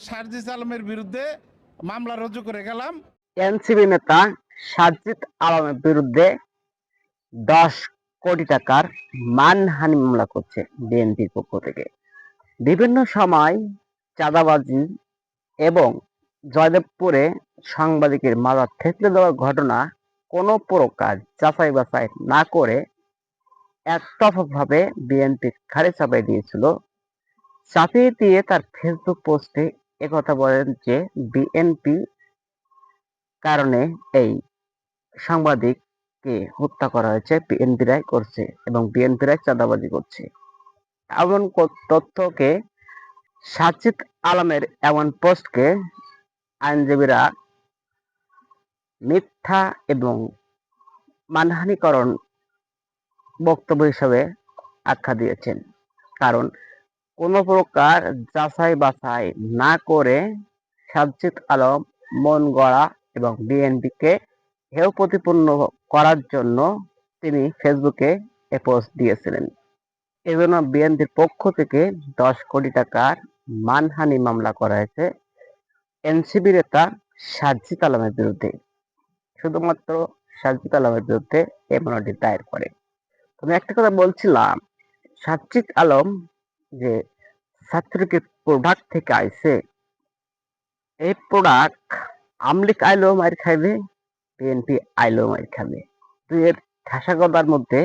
সার্জিস আলমের বিরুদ্ধে মামলা রুজু করে গেলাম। এনসিবি নেতা সাজিদ আলমের বিরুদ্ধে দশ কোটি টাকার মানহানি মামলা করছে বিএনপির পক্ষ থেকে। বিভিন্ন সময় চাঁদাবাজি এবং জয়দেবপুরে সাংবাদিকের মাথা থেতলে দেওয়ার ঘটনা কোনো প্রকার যাচাই বাছাই না করে একতরফাভাবে বিএনপি খাড়ে চাপাই দিয়েছিল। চাপিয়ে দিয়ে তার ফেসবুক পোস্টে একথা বলেন যে বিএনপি কারণে এই সাংবাদিককে হত্যা করা হয়েছে বিএনপিরাই করছে এবং বিএনপিরাই চাঁদাবাজি করছে। এমন তথ্যকে সাজিদ আলমের এমন পোস্টকে আইনজীবীরা মিথ্যা এবং মানহানিকরণ বক্তব্য হিসাবে আখ্যা দিয়েছেন। কারণ কোন প্রকার যাচাই বাছাই না করে সাজিদ আলম, মন গড়া এবং বিএনপিকে হেয় প্রতিপন্ন করার জন্য তিনি ফেসবুকে এ পোস্ট দিয়েছিলেন। এজন্য বিএনপির পক্ষ থেকে দশ কোটি টাকার মানহানি মামলা করা হয়েছে এনসিবি নেতা সাজিদ আলমের বিরুদ্ধে। শুধুমাত্র সাজিদ আলমের বিরুদ্ধে এই মামলাটি দায়ের করে। তুমি একটা কথা বলছিলাম সাজিদ আলম যে ছাত্রকে প্রোডাক্ট থেকে আইসে এই প্রোডাক্ট আমলিক আইলো মার খাইবে, বিএনপি আইলেও মার খাবে দুইয়ের ঠাসা গদার মধ্যে